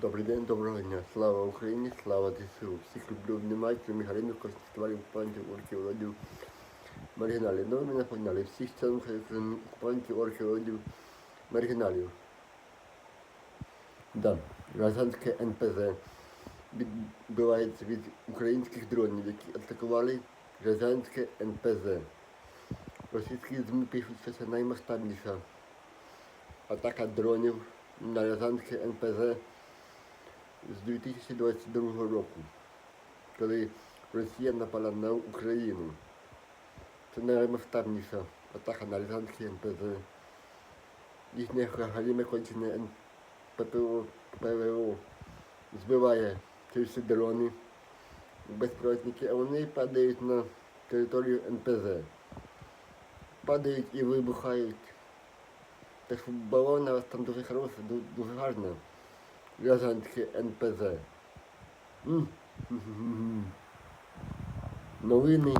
Добрий день, доброго дня. Слава Україні, слава ЗСУ. Всіх люблю, обнімаю, крім Галину, конституалів, окупантів, орків, родів, маргіналів. Ну, ви мене поняли. Всіх членів окупантів, орків, родів, маргіналів. Да, Рязанське НПЗ відбивається від українських дронів, які атакували Рязанське НПЗ. Російські ЗМІ пишуть, що це наймасштабніша атака дронів на Рязанське НПЗ з 2022 року, коли Росія напала на Україну. Це наймасштабніша атака на Рязанське НПЗ. Їхнє галіме кончене ППО, ПВО збиває ці всі дрони, безпілотники, а вони падають на територію НПЗ. Падають і вибухають. Так що балона у вас там дуже хороша, дуже гарна. Рязанське НПЗ. Новини